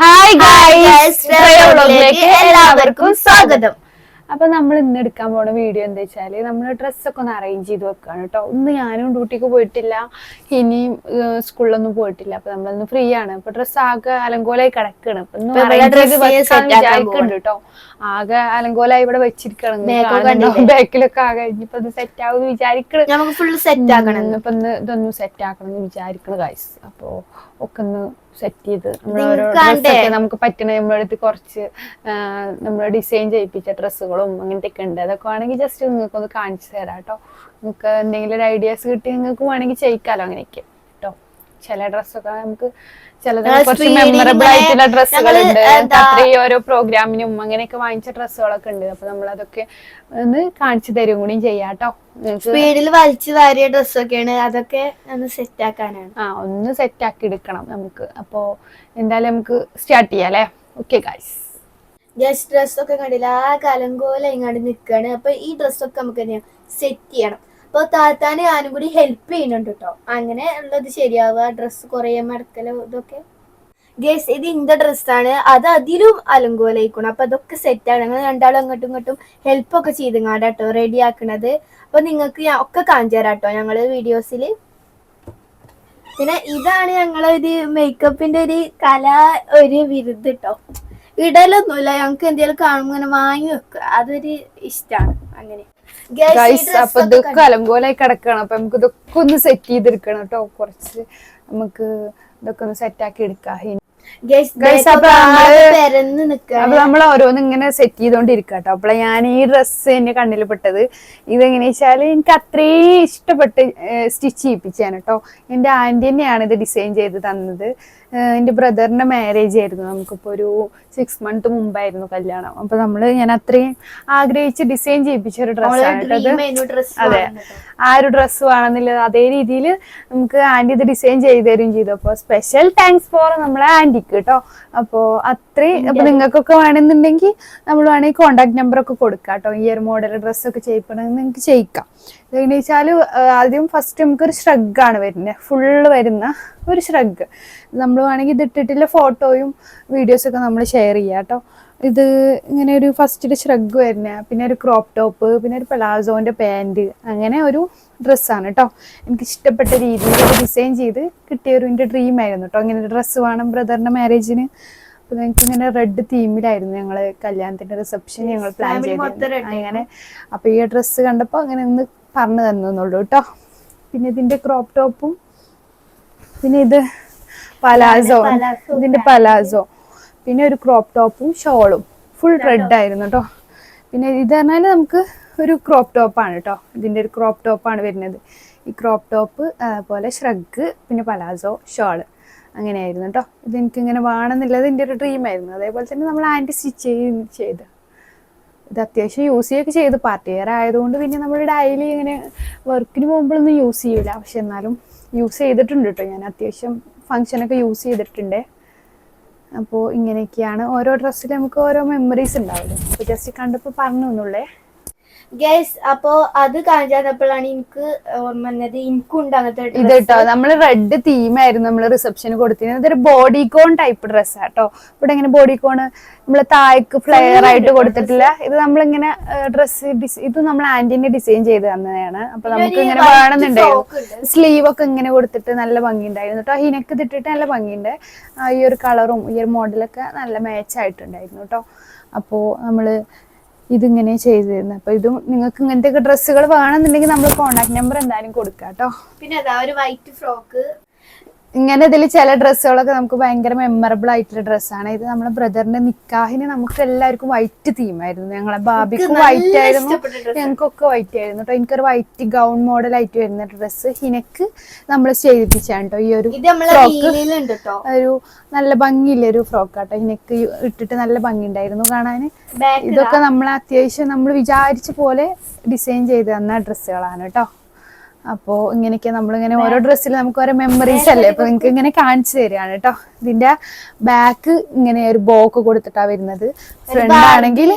Hi വ്ലോഗിലേക്ക് എല്ലാവർക്കും സ്വാഗതം. അപ്പൊ നമ്മൾ ഇന്ന് എടുക്കാൻ പോണ വീഡിയോ എന്താ വെച്ചാൽ നമ്മൾ ഡ്രസ്സൊക്കെ ഒന്ന് അറേഞ്ച് ചെയ്ത് വെക്കാണ് കേട്ടോ ഒന്ന് ഞാനും ഡ്യൂട്ടിക്ക് പോയിട്ടില്ല. ഇനിയും സ്കൂളിലൊന്നും പോയിട്ടില്ല. അപ്പൊ നമ്മളിന്ന് ഫ്രീ ആണ്. അപ്പൊ ഡ്രസ്സ് ആകെ അലങ്കോലായി കിടക്കണം. വിചാരിക്കുന്നുണ്ട് കേട്ടോ ആകെ അലങ്കോലായി ഇവിടെ വെച്ചിരിക്കണം? ബാക്കിലൊക്കെ ആകെ ഇനിയിപ്പോ ഇത് സെറ്റ് ആവുമെന്ന് വിചാരിക്കണം. നമുക്ക് ഫുൾ സെറ്റ് ആക്കണം. ഇപ്പൊ ഇന്ന് ഇതൊന്ന് സെറ്റ് ആക്കണം എന്ന് വിചാരിക്കണ ഗൈസ് അപ്പൊ ഒക്കെ ഒന്ന് സെറ്റ് ചെയ്ത്? ഡ്രസ്സൊക്കെ നമുക്ക് പറ്റണ നമ്മുടെ അടുത്ത് കുറച്ച് നമ്മൾ ഡിസൈൻ ചെയ്യിപ്പിച്ച ഡ്രസ്സുകളും അങ്ങനത്തെ ഒക്കെ ഉണ്ട്. അതൊക്കെ വേണമെങ്കിൽ ജസ്റ്റ് നിങ്ങൾക്ക് ഒന്ന് കാണിച്ചു തരാം കേട്ടോ. നിങ്ങൾക്ക് എന്തെങ്കിലും ഒരു ഐഡിയാസ് കിട്ടി നിങ്ങൾക്ക് വേണമെങ്കിൽ ചെയ്യിക്കാലോ അങ്ങനെയൊക്കെ. ചില ഡ്രസ്സൊക്കെ നമുക്ക് ചിലത് കുറച്ച് മെമ്മറബിൾ ആയിട്ടുള്ള ഡ്രസ്സുകളുണ്ട് അത്രയും ഓരോ പ്രോഗ്രാമിനും അങ്ങനെയൊക്കെ വാങ്ങിച്ച ഡ്രസ്സുകളൊക്കെ ഉണ്ട്. അപ്പൊ നമ്മൾ അതൊക്കെ ഒന്ന് കാണിച്ചു തരും കൂടിയും ചെയ്യാട്ടോ സ്പീഡിൽ വലിച്ചു വാരിയ ഡ്രസ്സൊക്കെയാണ്. അതൊക്കെ ഒന്ന് സെറ്റ് ആക്കാനാണ്. ആ ഒന്ന് സെറ്റ് ആക്കി എടുക്കണം നമുക്ക്. അപ്പോ എന്തായാലും നമുക്ക് സ്റ്റാർട്ട് ചെയ്യാല്ലേ ഓക്കെ ഗൈസ് ഗസ്റ്റ് ഡ്രസ്സൊക്കെ കണ്ടില്ല. ആ കലങ്കോല ഇങ്ങോട്ട് നിൽക്കുകയാണ് അപ്പൊ ഈ ഡ്രസ്സൊക്കെ നമുക്ക് സെറ്റ് ചെയ്യണം? അപ്പൊ താത്താന് ഞാനും കൂടി ഹെൽപ്പ് ചെയ്യുന്നുണ്ട് കേട്ടോ അങ്ങനെ ഉള്ളത് ശരിയാവുക. ഡ്രസ്സ് കൊറേ മടക്കലോ ഇതൊക്കെ. ഗേസ് ഇത് ഇന്റെ ഡ്രസ്സാണ് അത് അതിലും അലങ്കോലായിക്കണം. അപ്പൊ അതൊക്കെ സെറ്റാണ് ഞങ്ങൾ രണ്ടാളും അങ്ങോട്ടും ഇങ്ങോട്ടും ഹെൽപ്പ് ഒക്കെ ചെയ്തങ്ങാണ്ട് കേട്ടോ റെഡി ആക്കണത്. അപ്പൊ നിങ്ങൾക്ക് ഒക്കെ കാണിച്ചു തരാം കേട്ടോ ഞങ്ങൾ വീഡിയോസിൽ പിന്നെ ഇതാണ് ഞങ്ങളെ ഒരു മേക്കപ്പിന്റെ ഒരു കല ഒരു വിരുദ്ധ കേട്ടോ ഇടലൊന്നുമില്ല ഞങ്ങൾക്ക് എന്തെങ്കിലും കാണുമ്പോൾ ഇങ്ങനെ വാങ്ങി വെക്കുക അതൊരു ഇഷ്ടമാണ് അങ്ങനെ. ഗൈസ് അപ്പൊ ഇതൊക്കെ അലങ്കോലായി കിടക്കണം. അപ്പൊ നമുക്ക് ഇതൊക്കെ ഒന്ന് സെറ്റ് ചെയ്തെടുക്കണം കേട്ടോ കുറച്ച് നമുക്ക് ഇതൊക്കെ ഒന്ന് സെറ്റ് ആക്കി എടുക്കാം. അപ്പൊ നമ്മൾ ഓരോന്ന് ഇങ്ങനെ സെറ്റ് ചെയ്തോണ്ടിരിക്കുക കേട്ടോ അപ്പൊ ഞാൻ ഈ ഡ്രസ്സ് എന്റെ കണ്ണിൽ പെട്ടത്. ഇതെങ്ങനെ വെച്ചാൽ എനിക്ക് അത്രയും ഇഷ്ടപ്പെട്ട് സ്റ്റിച്ച് ചെയ്യിപ്പിച്ചാണ് കേട്ടോ എന്റെ ആന്റി തന്നെയാണ് ഇത് ഡിസൈൻ ചെയ്ത് തന്നത്. ഏഹ് എന്റെ ബ്രദറിന്റെ മാരേജ് ആയിരുന്നു. നമുക്കിപ്പോ ഒരു സിക്സ് മന്ത് മുമ്പായിരുന്നു കല്യാണം. അപ്പൊ നമ്മൾ ഞാൻ അത്രയും ആഗ്രഹിച്ച് ഡിസൈൻ ചെയ്യിപ്പിച്ച ഒരു ഡ്രസ്സാണ്. ഡ്രസ് അതെ. ആ ഒരു ഡ്രസ്സ് വേണമെന്നില്ല അതേ രീതിയിൽ നമുക്ക് ആന്റി ഇത് ഡിസൈൻ ചെയ്ത് തരും ചെയ്തു. അപ്പോൾ സ്പെഷ്യൽ താങ്ക്സ് ഫോർ നമ്മളെ ആന്റിക്ക് കേട്ടോ അപ്പോൾ അത്രയും അപ്പൊ നിങ്ങൾക്കൊക്കെ വേണമെന്നുണ്ടെങ്കിൽ നമ്മൾ വേണമെങ്കിൽ കോണ്ടാക്ട് നമ്പർ ഒക്കെ കൊടുക്കാം കേട്ടോ ഈ ഒരു മോഡൽ ഡ്രസ്സൊക്കെ ചെയ്യിക്കണമെങ്കിൽ നിങ്ങൾക്ക് ചെയ്യിക്കാം. ഇതെന്ന് വെച്ചാൽ ആദ്യം ഫസ്റ്റ് നമുക്ക് ഒരു നമുക്കൊരു ആണ് വരുന്നത്. ഫുള്ള് വരുന്ന ഒരു ശ്രഗ് നമ്മൾ വേണമെങ്കിൽ ഇത് ഇട്ടിട്ടുള്ള ഫോട്ടോയും വീഡിയോസൊക്കെ നമ്മൾ ഷെയർ ചെയ്യാം കേട്ടോ. ഇത് ഇങ്ങനെ ഒരു ഫസ്റ്റിൽ ശ്രഗ് വരുന്ന പിന്നെ ഒരു ക്രോപ്പ് ടോപ്പ് പിന്നെ ഒരു പ്ലാസോന്റെ പാന്റ് അങ്ങനെ ഒരു ഡ്രസ്സാണ് കേട്ടോ. എനിക്ക് ഇഷ്ടപ്പെട്ട രീതിയിൽ ഡിസൈൻ ചെയ്ത് കിട്ടിയ ഒരു എന്റെ ഡ്രീം ആയിരുന്നു കേട്ടോ. ഇങ്ങനെ ഒരു ഡ്രസ്സ് വേണം ബ്രദറിന്റെ മാരേജിന് അപ്പോൾ ഞങ്ങൾക്ക് ഇങ്ങനെ റെഡ് തീമിലായിരുന്നു ഞങ്ങൾ കല്യാണത്തിന്റെ റിസപ്ഷൻ ഞങ്ങൾ പ്ലാൻ ചെയ്തത് അങ്ങനെ അപ്പോൾ ഈ ഡ്രസ്സ് കണ്ടപ്പോൾ അങ്ങനെ ഒന്ന് പറഞ്ഞു തന്നുള്ളൂ കേട്ടോ. പിന്നെ ഇതിന്റെ ക്രോപ്പ് ടോപ്പും പിന്നെ ഇത് പലാസോ. ഇതിന്റെ പലാസോ. പിന്നെ ഒരു ക്രോപ്പ് ടോപ്പും ഷോളും. ഫുൾ റെഡ് ആയിരുന്നു കേട്ടോ പിന്നെ ഇത് പറഞ്ഞാൽ നമുക്ക് ഒരു ക്രോപ്പ് ടോപ്പാണ് കേട്ടോ ഇതിന്റെ ഒരു ക്രോപ്പ് ടോപ്പാണ് വരുന്നത്. ഈ ക്രോപ്പ് ടോപ്പ് പോലെ ഷ്രഗ് പിന്നെ പലാസോ ഷോൾ. അങ്ങനെയായിരുന്നു കേട്ടോ ഇത് എനിക്ക് ഇങ്ങനെ വേണമെന്നുള്ളത് എന്റെ ഒരു ഡ്രീം ആയിരുന്നു. അതേപോലെ തന്നെ നമ്മൾ ആന്റി സ്റ്റിച്ച് ചെയ്ത്. ഇത് അത്യാവശ്യം യൂസ് ചെയ്യുകയൊക്കെ ചെയ്ത്. പാർട്ടി വെയർ ആയതുകൊണ്ട് പിന്നെ നമ്മൾ ഡെയിലി ഇങ്ങനെ വർക്കിന് പോകുമ്പോഴൊന്നും യൂസ് ചെയ്യില്ല പക്ഷെ എന്നാലും യൂസ് ചെയ്തിട്ടുണ്ട് കേട്ടോ ഞാൻ അത്യാവശ്യം ഫങ്ഷനൊക്കെ യൂസ് ചെയ്തിട്ടുണ്ട്. അപ്പോൾ ഇങ്ങനെയൊക്കെയാണ് ഓരോ ഡ്രസ്സിൽ നമുക്ക് ഓരോ മെമ്മറീസ് ഉണ്ടാവില്ലേ അപ്പോൾ ജസ്റ്റ് കണ്ടപ്പോൾ പറഞ്ഞു എന്നുള്ളേ. ഗൈസ് അപ്പോ അത് കാണിച്ചപ്പോഴാണ് എനിക്ക് ഓർമ്മ വന്നത്. എനിക്കുണ്ട് അങ്ങനത്തെ ഇത്. കേട്ടോ നമ്മൾ റെഡ് തീമായിരുന്നു നമ്മൾ റിസപ്ഷന് കൊടുത്തിരുന്നത്. ഇതൊരു ബോഡി കോൺ ടൈപ്പ് ഡ്രസ്സാണ് കേട്ടോ ഇവിടെ ഇങ്ങനെ ബോഡി കോൺ നമ്മൾ താഴേക്ക് ഫ്ലെയർ ആയിട്ട് കൊടുത്തിട്ടില്ല. ഇത് നമ്മളിങ്ങനെ ഡ്രസ്സ് ഇത് നമ്മൾ ആന്റിനെ ഡിസൈൻ ചെയ്ത് തന്നതാണ്. അപ്പൊ നമുക്ക് ഇങ്ങനെ വേണമെന്നുണ്ടായിരുന്നു സ്ലീവ് ഒക്കെ ഇങ്ങനെ കൊടുത്തിട്ട് നല്ല ഭംഗിയുണ്ടായിരുന്നു കേട്ടോ ഹിനക്ക് ഇതിട്ടിട്ട് നല്ല ഭംഗിയുണ്ട്. ഈ ഒരു കളറും ഈ ഒരു മോഡലൊക്കെ നല്ല മാച്ച് ആയിട്ടുണ്ടായിരുന്നു കേട്ടോ അപ്പോൾ നമ്മൾ ഇതിങ്ങനെ ചെയ്തു തരുന്നത് അപ്പൊ ഇതും നിങ്ങൾക്ക് ഇങ്ങനത്തെ ഡ്രസ്സുകൾ വേണമെന്നുണ്ടെങ്കിൽ നമ്മൾ കോൺടാക്ട് നമ്പർ എന്തായാലും കൊടുക്കാം കേട്ടോ പിന്നെ അതാ ഒരു വൈറ്റ് ഫ്രോക്ക് ഇങ്ങനെ ഇതിൽ ചില ഡ്രസ്സുകളൊക്കെ നമുക്ക് ഭയങ്കര മെമ്മറബിൾ ആയിട്ടുള്ള ഡ്രസ്സാണ്. ഇത് നമ്മുടെ ബ്രദറിന്റെ നിക്കാഹിന് നമുക്ക് എല്ലാവർക്കും വൈറ്റ് തീമായിരുന്നു ഞങ്ങളെ ബാബിക്കും വൈറ്റ് ആയിരുന്നു. ഞങ്ങൾക്കൊക്കെ വൈറ്റ് ആയിരുന്നു കേട്ടോ എനിക്കൊരു വൈറ്റ് ഗൗൺ മോഡൽ ആയിട്ട് വരുന്ന ഡ്രസ്സ് ഹിനക്ക് നമ്മൾ ചെയ്തിപ്പിച്ചാണ് കേട്ടോ ഈ ഒരു ഫ്രോക്ക് ഒരു നല്ല ഭംഗിയില്ല ഒരു ഫ്രോക്ക് കേട്ടോ ഹിനക്ക് ഇട്ടിട്ട് നല്ല ഭംഗിയുണ്ടായിരുന്നു കാണാൻ ബാക്ക് ഇതൊക്കെ നമ്മൾ അത്യാവശ്യം നമ്മൾ വിചാരിച്ച പോലെ ഡിസൈൻ ചെയ്ത് തന്ന ഡ്രസ്സുകളാണ് കേട്ടോ അപ്പോൾ ഇങ്ങനെയൊക്കെ നമ്മളിങ്ങനെ ഓരോ ഡ്രസ്സിൽ നമുക്ക് ഓരോ മെമ്മറീസ് അല്ലേ? അപ്പൊ നിങ്ങൾക്ക് ഇങ്ങനെ കാണിച്ചു തരികയാണ് കേട്ടോ ഇതിന്റെ ബാക്ക് ഇങ്ങനെ ഒരു ബോക്ക് കൊടുത്തിട്ടാ വരുന്നത്. ഫ്രണ്ട് ആണെങ്കിൽ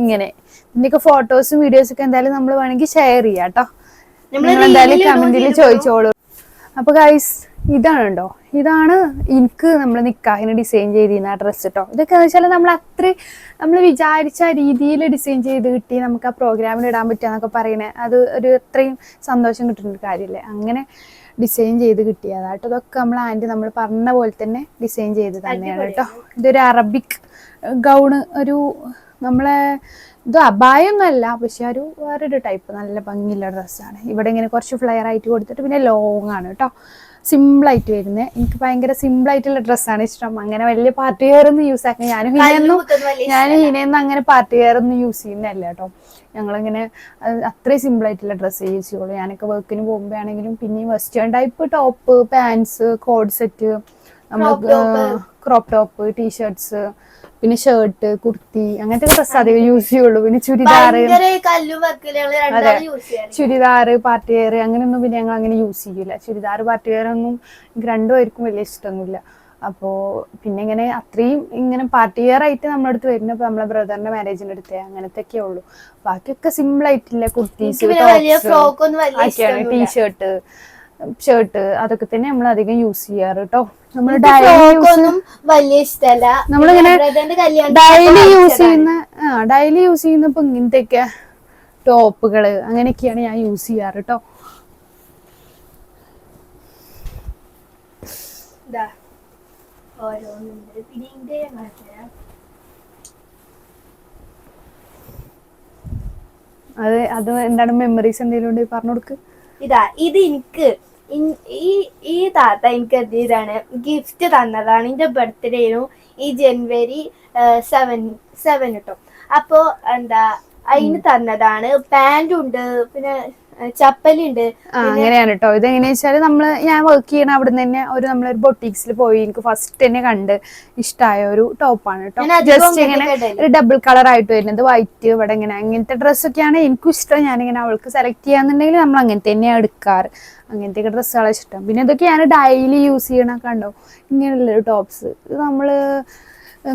ഇങ്ങനെ. ഇതിന്റെയൊക്കെ ഫോട്ടോസും വീഡിയോസും ഒക്കെ എന്തായാലും നമ്മൾ വേണമെങ്കിൽ ഷെയർ ചെയ്യാം കേട്ടോ നിങ്ങൾ എന്തായാലും കമന്റിൽ ചോദിച്ചോളൂ. അപ്പൊ ഗൈസ് ഇതാണ് കേട്ടോ ഇതാണ് എനിക്ക് നമ്മൾ നിക്കാഹിന് ഡിസൈൻ ചെയ്തിരുന്ന ഡ്രസ്സ് കേട്ടോ ഇതൊക്കെ എന്ന് വെച്ചാൽ നമ്മൾ അത്ര നമ്മൾ വിചാരിച്ച രീതിയിൽ ഡിസൈൻ ചെയ്ത് കിട്ടി നമുക്ക് ആ പ്രോഗ്രാമിൽ ഇടാൻ പറ്റുക എന്നൊക്കെ പറയണേ. അത് ഒരു അത്രയും സന്തോഷം കിട്ടുന്ന ഒരു കാര്യമല്ലേ അങ്ങനെ ഡിസൈൻ ചെയ്ത് കിട്ടിയതാട്ടോ. ഇതൊക്കെ നമ്മൾ ആന്റി നമ്മൾ പറഞ്ഞ പോലെ തന്നെ ഡിസൈൻ ചെയ്ത് തന്നെയാണ് കേട്ടോ. ഇതൊരു അറബിക് ഗൗണ് ഒരു നമ്മളെ ഇത് അപായൊന്നുമല്ല പക്ഷെ ഒരു വേറൊരു ടൈപ്പ് നല്ല ഭംഗിയുള്ള ഡ്രസ്സാണ് ഇവിടെ ഇങ്ങനെ കുറച്ച് ഫ്ലെയർ ആയിട്ട് കൊടുത്തിട്ട് പിന്നെ ലോങ് ആണ് കേട്ടോ. സിമ്പിളായിട്ട് വരുന്നത് എനിക്ക് ഭയങ്കര സിമ്പിളായിട്ടുള്ള ഡ്രസ്സാണ് ഇഷ്ടം. അങ്ങനെ വലിയ പാർട്ടി വെയർ ഒന്നും യൂസ് ആക്കാൻ ഞാനും ഹിനയൊന്നും ഞാൻ ഹിനയൊന്നും അങ്ങനെ പാർട്ടി വെയർ ഒന്നും യൂസ് ചെയ്യുന്നതല്ല കേട്ടോ. ഞങ്ങളിങ്ങനെ അത് അത്രയും സിമ്പിളായിട്ടുള്ള ഡ്രസ്സ് യൂസ് ചെയ്യുള്ളൂ. ഞാനൊക്കെ വർക്കിന് പോകുമ്പോഴാണെങ്കിലും പിന്നെ western type top pants coord set നമ്മൾ ക്രോപ്പ് ടോപ്പ് ടീഷർട്സ് പിന്നെ ഷർട്ട് കുർത്തി അങ്ങനത്തെ ഡ്രസ്സ് അധികം യൂസ് ചെയ്യുള്ളൂ. പിന്നെ ചുരിദാർ അതെ. ചുരിദാർ പാർട്ടി വെയർ അങ്ങനെയൊന്നും പിന്നെ ഞങ്ങൾ അങ്ങനെ യൂസ് ചെയ്യില്ല ചുരിദാർ പാർട്ടി വെയർ ഒന്നും എനിക്ക് രണ്ടുപേർക്കും വലിയ ഇഷ്ടമൊന്നുമില്ല. അപ്പോ പിന്നെ ഇങ്ങനെ അത്രയും ഇങ്ങനെ പാർട്ടി വെയർ ആയിട്ട് നമ്മുടെ അടുത്ത് വരുന്നപ്പോൾ നമ്മളെ ബ്രദറിന്റെ മാരേജിന്റെ അടുത്ത് അങ്ങനത്തെ ഉള്ളൂ. ബാക്കിയൊക്കെ സിമ്പിൾ ആയിട്ടില്ല. കുർത്തീസ് ടീഷർട്ട് ഷർട്ട് അതൊക്കെ തന്നെ നമ്മൾ അധികം യൂസ് ചെയ്യാറ് കേട്ടോ നമ്മൾ ഡെയിലി യൂസ് വലിയ ഇഷ്ടമല്ല നമ്മളിങ്ങനെ ഡെയിലി യൂസ് ചെയ്യുന്ന ആ ഡെയിലി യൂസ് ചെയ്യുന്ന ഇപ്പൊ ഇങ്ങനത്തെയൊക്കെ ടോപ്പുകൾ അങ്ങനെയൊക്കെയാണ് ഞാൻ യൂസ് ചെയ്യാറ് കേട്ടോ അതെ ഓരോന്നുണ്ട് പിന്നെ ഇതിന്റെ കാണിച്ചുതരാം. അത് അത് എന്താണ് മെമ്മറീസ് എന്തെങ്കിലും ഉണ്ടെങ്കിൽ പറഞ്ഞു കൊടുക്ക്. ഇതാ ഇത് എനിക്ക് ഈ ഈ താത്ത എനിക്ക് എന്ത് ചെയ്താണ് ഗിഫ്റ്റ് തന്നതാണ് എന്റെ ബർത്ത്ഡേനു ഈ ജനുവരി സെവൻ സെവൻ കിട്ടും അപ്പോ എന്താ അതിന് തന്നതാണ്. പാന്റുണ്ട് പിന്നെ ചപ്പലുണ്ട്. ഉണ്ട് അങ്ങനെയാണ് കേട്ടോ ഇത് എങ്ങനെയാ വെച്ചാൽ നമ്മൾ ഞാൻ വർക്ക് ചെയ്യണ അവിടെ നിന്ന് തന്നെ ഒരു നമ്മളൊരു ബൊട്ടീക്സിൽ പോയി എനിക്ക് ഫസ്റ്റ് തന്നെ കണ്ട് ഇഷ്ടമായ ഒരു ടോപ്പാണ് കേട്ടോ ജസ്റ്റ് ഇങ്ങനെ ഒരു ഡബിൾ കളർ ആയിട്ട് വരുന്നത് വൈറ്റ് ഇവിടെ ഇങ്ങനെ അങ്ങനത്തെ ഡ്രസ്സൊക്കെയാണ് എനിക്കും ഇഷ്ടം. ഞാനിങ്ങനെ അവൾക്ക് സെലക്ട് ചെയ്യാന്നുണ്ടെങ്കിൽ നമ്മൾ അങ്ങനെ തന്നെയാണ് എടുക്കാറ്. അങ്ങനത്തെ ഡ്രസ്സുകളെ ഇഷ്ടം. പിന്നെ ഇതൊക്കെ ഞാൻ ഡെയിലി യൂസ് ചെയ്യണ കണ്ടോ? ഇങ്ങനെയുള്ളൊരു ടോപ്സ് ഇത് നമ്മൾ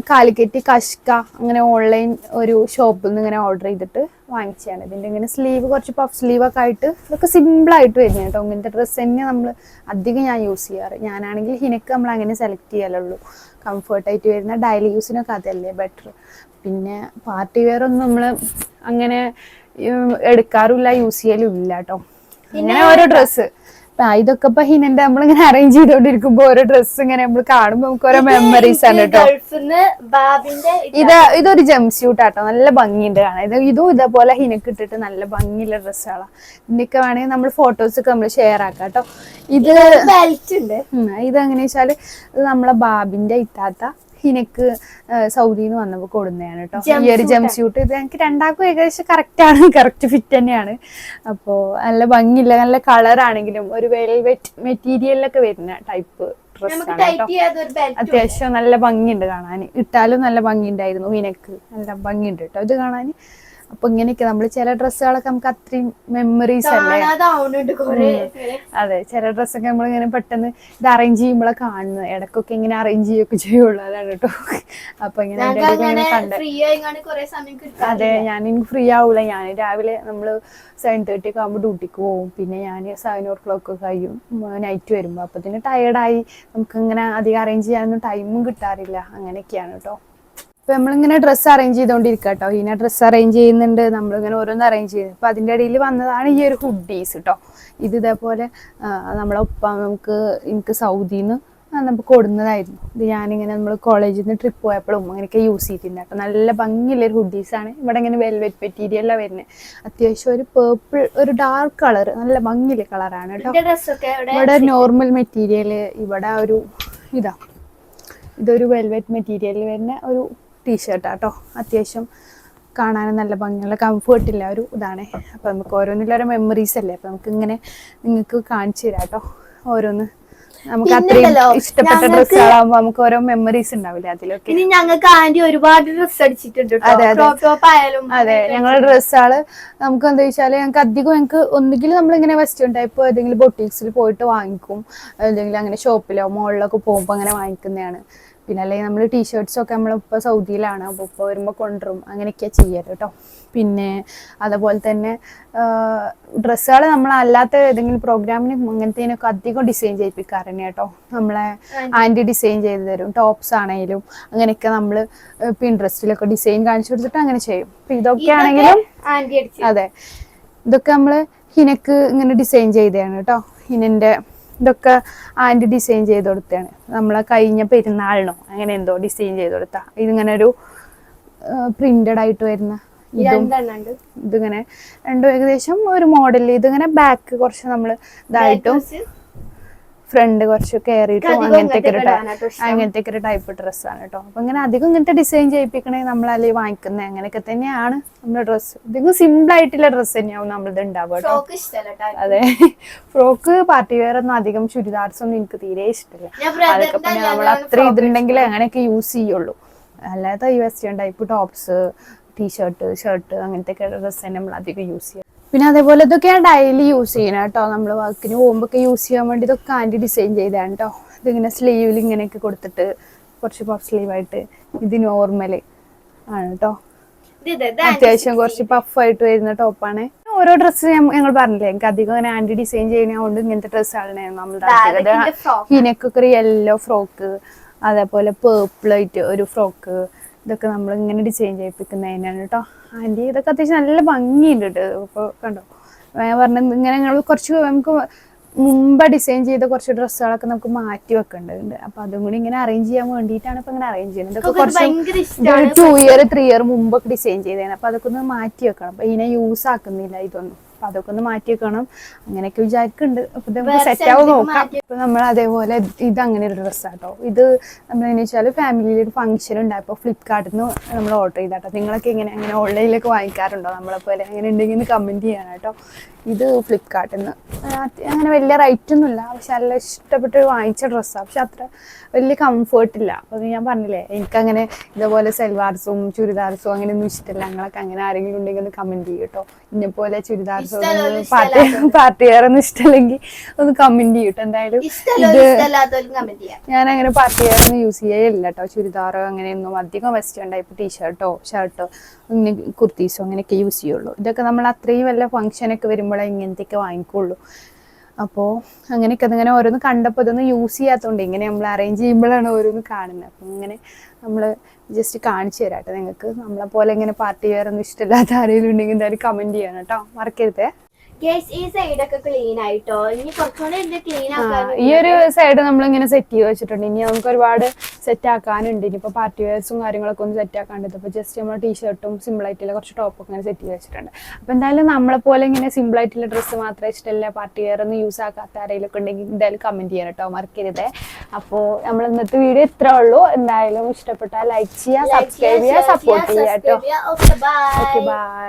കാലിക്കറ്റ് കഷ്ക അങ്ങനെ ഓൺലൈൻ ഒരു ഷോപ്പിൽ നിന്ന് ഇങ്ങനെ ഓർഡർ ചെയ്തിട്ട് വാങ്ങിച്ചതാണ്. ഇതിന്റെ ഇങ്ങനെ സ്ലീവ് കുറച്ച് പഫ് സ്ലീവൊക്കെ ആയിട്ട് ഇതൊക്കെ സിമ്പിളായിട്ട് വരുന്നത് കേട്ടോ. ഇങ്ങനത്തെ ഡ്രസ്സ് തന്നെ നമ്മൾ അധികം ഞാൻ യൂസ് ചെയ്യാറ്. ഞാനാണെങ്കിൽ ഹിനക്ക് നമ്മൾ അങ്ങനെ സെലക്ട് ചെയ്യാലുള്ളൂ കംഫർട്ടായിട്ട് വരുന്ന ഡെയിലി യൂസിനൊക്കെ അതല്ലേ ബെറ്റർ പിന്നെ പാർട്ടി വെയർ ഒന്നും നമ്മൾ അങ്ങനെ എടുക്കാറില്ല യൂസ് ചെയ്യലും ഇല്ല കേട്ടോ. പിന്നെ ഓരോ ഡ്രസ്സ് ഇതൊക്കെ ഇപ്പൊ ഹിനന്റെ നമ്മളിങ്ങനെ അറേഞ്ച് ചെയ്തോണ്ടിരിക്കുമ്പോ ഓരോ ഡ്രസ് ഇങ്ങനെ നമ്മൾ കാണുമ്പോ നമുക്ക് ഓരോ മെമ്മറീസ് ആണ് കേട്ടോ ഇത്. ഇതൊരു ജംപ് സ്യൂട്ട് ആട്ടോ നല്ല ഭംഗിയുണ്ട് കാണാൻ. ഇത് ഇതും ഇതേപോലെ ഹിനക്ക് ഇട്ടിട്ട് നല്ല ഭംഗിയുള്ള ഡ്രസ്സുകളാണ് ഇതിന്റെയൊക്കെ വേണമെങ്കിൽ നമ്മൾ ഫോട്ടോസ് ഒക്കെ നമ്മൾ ഷെയർ ആക്കാം കേട്ടോ ഇത് ഇത് എങ്ങനെയാ വെച്ചാൽ ഇത് നമ്മളെ ബാബിന്റെ ഇത്താത്ത ഹിനക്ക് സൗദിയിൽ നിന്ന് വന്നപ്പോ കൊടുന്നതാണ് കേട്ടോ ഈ ഒരു ജംപ് സ്യൂട്ട് ഇത് എനിക്ക് രണ്ടാൾക്കും ഏകദേശം കറക്റ്റ് ആണ് കറക്റ്റ് ഫിറ്റ് തന്നെയാണ്. അപ്പോ നല്ല ഭംഗിയില്ല നല്ല കളർ ആണെങ്കിലും ഒരു വെൽവെറ്റ് മെറ്റീരിയലൊക്കെ വരുന്ന ടൈപ്പ് അത്യാവശ്യം നല്ല ഭംഗിയുണ്ട് കാണാൻ ഇട്ടാലും നല്ല ഭംഗിയുണ്ടായിരുന്നു ഹിനക്ക്. നല്ല ഭംഗിയുണ്ട് കേട്ടോ ഇത് കാണാൻ അപ്പൊ ഇങ്ങനെയൊക്കെ നമ്മൾ ചില ഡ്രസ്സുകളൊക്കെ നമുക്ക് അത്രയും മെമ്മറീസ് അല്ലേ? അതെ ചില ഡ്രസ്സൊക്കെ നമ്മൾ ഇങ്ങനെ പെട്ടെന്ന് ഇത് അറേഞ്ച് ചെയ്യുമ്പോഴേ കാണുന്നത്. ഇടക്കൊക്കെ ഇങ്ങനെ അറേഞ്ച് ചെയ്യൊക്കെ ചെയ്യുള്ളൂ. അതാണ് കേട്ടോ അപ്പൊ ഇങ്ങനെ കണ്ട് അതെ ഞാൻ എനിക്ക് ഫ്രീ ആവൂല. ഞാൻ രാവിലെ നമ്മൾ സെവൻ തേർട്ടി ഒക്കെ ആകുമ്പോൾ ഡ്യൂട്ടിക്ക് പോകും പിന്നെ ഞാൻ സെവൻ ഓ ക്ലോക്ക് കഴിയും. നൈറ്റ് വരുമ്പോൾ അപ്പത്തിന് ടയേർഡായി നമുക്ക് ഇങ്ങനെ അധികം അറേഞ്ച് ചെയ്യാനൊന്നും ടൈമും കിട്ടാറില്ല. അങ്ങനെയൊക്കെയാണ് കേട്ടോ ഇപ്പൊ നമ്മളിങ്ങനെ ഡ്രസ്സ് അറേഞ്ച് ചെയ്തോണ്ടിരിക്കുക കേട്ടോ ഇങ്ങനെ ഡ്രസ്സ് അറേഞ്ച് ചെയ്യുന്നുണ്ട്. നമ്മളിങ്ങനെ ഓരോന്ന് അറേഞ്ച് ചെയ്യുന്നത് അപ്പൊ അതിന്റെ ഇടയിൽ വന്നതാണ് ഈ ഒരു ഹുഡീസ് കേട്ടോ ഇത് ഇതേപോലെ നമ്മളെ ഉപ്പ നമുക്ക് എനിക്ക് സൗദിന്ന് നമുക്ക് കൊടുന്നതായിരുന്നു. ഇത് ഞാനിങ്ങനെ നമ്മൾ കോളേജിൽ നിന്ന് ട്രിപ്പ് പോയപ്പോഴും അങ്ങനെയൊക്കെ യൂസ് ചെയ്തിട്ടുണ്ട് കേട്ടോ നല്ല ഭംഗിയുള്ളൊരു ഹുഡീസാണ് ഇവിടെ ഇങ്ങനെ വെൽവെറ്റ് മെറ്റീരിയലാണ് വരുന്നത് അത്യാവശ്യം ഒരു പേർപ്പിൾ ഒരു ഡാർക്ക് കളർ നല്ല ഭംഗിയുള്ള കളറാണ് കേട്ടോ ഇവിടെ നോർമൽ മെറ്റീരിയൽ ഇവിടെ ഒരു ഇതാ. ഇതൊരു വെൽവെറ്റ് മെറ്റീരിയൽ വരുന്ന ഒരു ടീഷർട്ടാട്ടോ അത്യാവശ്യം കാണാനും നല്ല ഭംഗിയുള്ള കംഫേർട്ടില്ല ഒരു ഇതാണ്. അപ്പോൾ നമുക്ക് ഓരോന്നിലും ഓരോ മെമ്മറീസ് അല്ലേ? അപ്പോൾ നമുക്ക് ഇങ്ങനെ നിങ്ങൾക്ക് കാണിച്ചു തരാം കേട്ടോ ഓരോന്ന് നമുക്ക് അത്രയും ഇഷ്ടപ്പെട്ട ഡ്രസ്സുകളാകുമ്പോ നമുക്ക് ഓരോ മെമ്മറീസ് ഉണ്ടാവില്ലേ അതിലൊക്കെ? ഇനി ഞങ്ങൾക്ക് ആന്റി ഒരുപാട് ഡ്രസ് അടിച്ചിട്ടുണ്ട് അതെ, അതെ. ഞങ്ങളുടെ ഡ്രസ്സുകൾ നമുക്ക് എന്താ വെച്ചാൽ ഞങ്ങൾക്ക് അധികം ഞങ്ങൾക്ക് ഒന്നുകിൽ നമ്മളിങ്ങനെ വെസ്റ്റേൺ ടൈപ്പ് ഏതെങ്കിലും ബൊട്ടീക്സിൽ പോയിട്ട് വാങ്ങിക്കും. അല്ലെങ്കിൽ അങ്ങനെ ഷോപ്പിലോ മോളിലൊക്കെ പോകുമ്പോൾ അങ്ങനെ വാങ്ങിക്കുന്നതാണ്. പിന്നെ അല്ലെങ്കിൽ നമ്മൾ ടീഷർട്ട്സ് ഒക്കെ നമ്മളിപ്പോൾ സൗദിയിലാണ്. അപ്പോൾ ഇപ്പോൾ വരുമ്പോൾ കൊണ്ടുവരും. അങ്ങനെയൊക്കെയാണ് ചെയ്യാറ് കേട്ടോ പിന്നെ അതുപോലെ തന്നെ ഡ്രസ്സുകൾ നമ്മൾ അല്ലാത്ത ഏതെങ്കിലും പ്രോഗ്രാമിന് അങ്ങനത്തേനൊക്കെ അധികം ഡിസൈൻ ചെയ്യിപ്പിക്കാറുണ്ട് കേട്ടോ നമ്മളെ ആന്റി ഡിസൈൻ ചെയ്ത് തരും. ടോപ്സ് ആണെങ്കിലും അങ്ങനെയൊക്കെ നമ്മൾ പിൻട്രസ്റ്റിലൊക്കെ ഡിസൈൻ കാണിച്ചു കൊടുത്തിട്ട് അങ്ങനെ ചെയ്യും. അപ്പം ഇതൊക്കെ ആണെങ്കിലും അതെ. ഇതൊക്കെ നമ്മൾ ഹിനക്ക് ഇങ്ങനെ ഡിസൈൻ ചെയ്തതാണ് കേട്ടോ ഹിനന്റെ ഇതൊക്കെ ആന്റി ഡിസൈൻ ചെയ്ത് കൊടുത്തതാണ് നമ്മളെ കഴിഞ്ഞ പെരുന്നാളിനോ അങ്ങനെ എന്തോ ഡിസൈൻ ചെയ്ത് കൊടുത്ത. ഇതിങ്ങനെ ഒരു പ്രിന്റഡ് ആയിട്ട് വരുന്ന ഇതിങ്ങനെ രണ്ടും ഏകദേശം ഒരു മോഡൽ ഇതിങ്ങനെ ബാക്ക് കുറച്ച് നമ്മൾ ഇതായിട്ടും ഫ്രണ്ട് കുറച്ച് കയറിയിട്ടും അങ്ങനത്തെ ഒരു. അങ്ങനത്തെ ഒരു ടൈപ്പ് ഡ്രസ്സാണ് കേട്ടോ അപ്പൊ ഇങ്ങനെ അധികം ഇങ്ങനത്തെ ഡിസൈൻ ചെയ്യിപ്പിക്കണേ നമ്മളല്ലേ വാങ്ങിക്കുന്നത് അങ്ങനെയൊക്കെ തന്നെയാണ് നമ്മുടെ ഡ്രസ്സ് അധികം സിമ്പിൾ ആയിട്ടുള്ള ഡ്രസ്സ് തന്നെയാവും നമ്മളിത് ഉണ്ടാവുക കേട്ടോ അതെ. ഫ്രോക്ക് പാർട്ടി വെയർ ഒന്നും അധികം ചുരിദാർസ് ഒന്നും എനിക്ക് തീരെ ഇഷ്ടമില്ല അതൊക്കെ പിന്നെ നമ്മൾ അത്ര ഇതുണ്ടെങ്കിൽ അങ്ങനെയൊക്കെ യൂസ് ചെയ്യുള്ളൂ. അല്ലാതെ ഈ western type tops T-shirt shirt അങ്ങനത്തെ ഒക്കെ ഡ്രസ്സ് തന്നെ നമ്മൾ അധികം യൂസ് ചെയ്യും. പിന്നെ അതേപോലെ ഇതൊക്കെയാണ് ഡെയിലി യൂസ് ചെയ്യണം കേട്ടോ നമ്മൾ വർക്കിന് പോകുമ്പോൾ യൂസ് ചെയ്യാൻ വേണ്ടി ഇതൊക്കെ ആന്റി ഡിസൈൻ ചെയ്താണ് കേട്ടോ ഇതിങ്ങനെ സ്ലീവിൽ ഇങ്ങനെയൊക്കെ കൊടുത്തിട്ട് കുറച്ച് പഫ് സ്ലീവ് ആയിട്ട് ഇത് നോർമൽ ആണ് കേട്ടോ അത്യാവശ്യം കുറച്ച് പഫായിട്ട് വരുന്ന ടോപ്പാണ് ഓരോ ഡ്രസ്സ് ഞങ്ങൾ പറഞ്ഞില്ലേ എനിക്ക് അധികം അങ്ങനെ ആന്റി ഡിസൈൻ ചെയ്യുന്നതുകൊണ്ട് ഇങ്ങനത്തെ ഡ്രസ്സാണ് നമ്മൾ. ഹിനക്കൊക്കെ ഒരു യെല്ലോ ഫ്രോക്ക് അതേപോലെ പേർപ്പിൾ ആയിട്ട് ഒരു ഫ്രോക്ക് ഇതൊക്കെ നമ്മൾ ഇങ്ങനെ ഡിസൈൻ ചെയ്യിപ്പിക്കുന്നതിനാണ് കേട്ടോ ആന്റി ഇതൊക്കെ അത്യാവശ്യം നല്ല ഭംഗിയുണ്ട് കേട്ടോ ഇപ്പോൾ കണ്ടോ? ഞാൻ പറഞ്ഞ ഇങ്ങനെ ഞങ്ങൾ കുറച്ച് നമുക്ക് മുമ്പ് ഡിസൈൻ ചെയ്ത കുറച്ച് ഡ്രസ്സുകളൊക്കെ നമുക്ക് മാറ്റി വെക്കേണ്ടതുണ്ട്. അപ്പൊ അതും കൂടി ഇങ്ങനെ അറേഞ്ച് ചെയ്യാൻ വേണ്ടിയിട്ടാണ് ഇപ്പൊ ഇങ്ങനെ അറേഞ്ച് ചെയ്യുന്നത്. ഇതൊക്കെ കുറച്ച്. ടു ഇയർ ത്രീ ഇയർ മുമ്പൊക്കെ ഡിസൈൻ ചെയ്തതാണ് അപ്പൊ അതൊക്കെ ഒന്ന് മാറ്റി വെക്കണം. അപ്പൊ ഇതിനെ യൂസ് ആക്കുന്നില്ല ഇതൊന്നും. അപ്പൊ അതൊക്കെ ഒന്ന് മാറ്റി വെക്കണം അങ്ങനെയൊക്കെ വിചാരിക്കുന്നുണ്ട് അപ്പൊ ഇത് നമുക്ക് സെറ്റ് ആവും നോക്കാം. അപ്പൊ നമ്മൾ അതേപോലെ ഇത് അങ്ങനെ ഒരു ഡ്രസ്സാട്ടോ ഇത് നമ്മൾ എന്ന് വെച്ചാൽ ഫാമിലിയിൽ ഒരു ഫംഗ്ഷൻ ഉണ്ടായപ്പോൾ ഫ്ലിപ്കാർട്ടിൽ നിന്ന് നമ്മൾ ഓർഡർ ചെയ്താട്ടോ. നിങ്ങളൊക്കെ ഇങ്ങനെ അങ്ങനെ ഓൺലൈനിലൊക്കെ വാങ്ങിക്കാറുണ്ടോ? നമ്മളെ പോലെ അങ്ങനെ ഉണ്ടെങ്കിൽ കമന്റ് ചെയ്യണം കേട്ടോ ഇത് ഫ്ലിപ്കാർട്ടിൽ നിന്ന് അങ്ങനെ വലിയ റേറ്റ് ഒന്നുമില്ല. പക്ഷെ നല്ല ഇഷ്ടപ്പെട്ട് വാങ്ങിച്ച ഡ്രസ്സാ പക്ഷെ അത്ര വലിയ കംഫേർട്ട് ഇല്ല. അപ്പോൾ ഞാൻ പറഞ്ഞില്ലേ എനിക്കങ്ങനെ ഇതേപോലെ സെൽവാർസും ചുരിദാർസും അങ്ങനെ ഒന്നും ഇഷ്ടമില്ല ഞങ്ങളൊക്കെ അങ്ങനെ ആരെങ്കിലും ഉണ്ടെങ്കിൽ ഒന്ന് കമന്റ് ചെയ്യും കേട്ടോ ഇന്നെ പോലെ ചുരിദാർസും ഇഷ്ടമുള്ളവര് പാർട്ടി ഇഷ്ടമല്ലാത്തവര്. പാർട്ടി വെയർ ഒന്നും ഇഷ്ടമല്ലെങ്കിൽ ഒന്ന് കമന്റ് ചെയ്യട്ടോ എന്തായാലും ഇത് ഞാൻ അങ്ങനെ പാർട്ടി വെയർ ഒന്നും യൂസ് ചെയ്യലില്ല കേട്ടോ ചുരിദാറോ അങ്ങനെയൊന്നും. അധികം വെസ്റ്റേൺ ടൈപ്പ് ടീഷർട്ടോ ഷർട്ടോ ഇങ്ങനെ കുർത്തീസോ അങ്ങനെയൊക്കെ യൂസ് ചെയ്യുള്ളൂ. ഇതൊക്കെ നമ്മൾ അത്രയും വല്ല ഫംഗ്ഷനൊക്കെ വരുമ്പോഴേ ഇങ്ങനത്തെയൊക്കെ വാങ്ങിക്കുള്ളൂ. അപ്പോൾ അങ്ങനെയൊക്കെ അതിങ്ങനെ ഓരോന്ന് കണ്ടപ്പോൾ ഇതൊന്നും യൂസ് ചെയ്യാത്തതുകൊണ്ട് ഇങ്ങനെ നമ്മൾ അറേഞ്ച് ചെയ്യുമ്പോഴാണ് ഓരോന്ന് കാണുന്നത് അപ്പം ഇങ്ങനെ നമ്മൾ ജസ്റ്റ് കാണിച്ചു തരാം കേട്ടോ. നിങ്ങൾക്ക് നമ്മളെപ്പോലെ ഇങ്ങനെ പാർട്ടി വെയർ ഒന്നും ഇഷ്ടമില്ലാത്ത ആരെങ്കിലും ഉണ്ടെങ്കിൽ എന്തായാലും കമന്റ് ചെയ്യണം കേട്ടോ. മറക്കരുതേ. ഈ സൈഡ് ഒക്കെ ക്ലീൻ ആയിട്ടോ? ഇനി കുറച്ചുകൂടെ ഇത് ക്ലീൻ ആ, ആക്കാൻ ഈ ഒരു സൈഡ് നമ്മൾ ഇങ്ങനെ സെറ്റ് ചെയ്ത് വെച്ചിട്ടുണ്ട്. ഇനി നമുക്ക് ഒരുപാട് സെറ്റ് ആക്കാനുണ്ട്. ഇനിയിപ്പോ പാർട്ടി വെയർസും കാര്യങ്ങളൊക്കെ ഒന്ന് സെറ്റ് ആക്കാണ്ട് അപ്പൊ ജസ്റ്റ് നമ്മൾ ടീഷർട്ടും സിമ്പിൾ ആയിട്ടുള്ള കുറച്ച് ടോപ്പൊക്കെ ഇങ്ങനെ സെറ്റ് ചെയ്ത് വെച്ചിട്ടുണ്ട്. അപ്പൊ എന്തായാലും നമ്മളെ പോലെ ഇങ്ങനെ സിമ്പിൾ ആയിട്ടുള്ള ഡ്രസ്സ് മാത്രമേ ഇഷ്ടമല്ല പാർട്ടി വെയർ ഒന്നും യൂസ് ആക്കാത്ത ആരെങ്കിലും ഒക്കെ ഉണ്ടെങ്കിൽ എന്തായാലും കമന്റ് ചെയ്യാൻ കേട്ടോ മറക്കരുത്. അപ്പോൾ നമ്മൾ ഇന്നത്തെ വീഡിയോ ഇത്രേ ഉള്ളൂ. എന്തായാലും ഇഷ്ടപ്പെട്ടാൽ ലൈക്ക് ചെയ്യുക സബ്സ്ക്രൈബ് ചെയ്യുക സപ്പോർട്ട് ചെയ്യുക കേട്ടോ ഓക്കെ ബൈ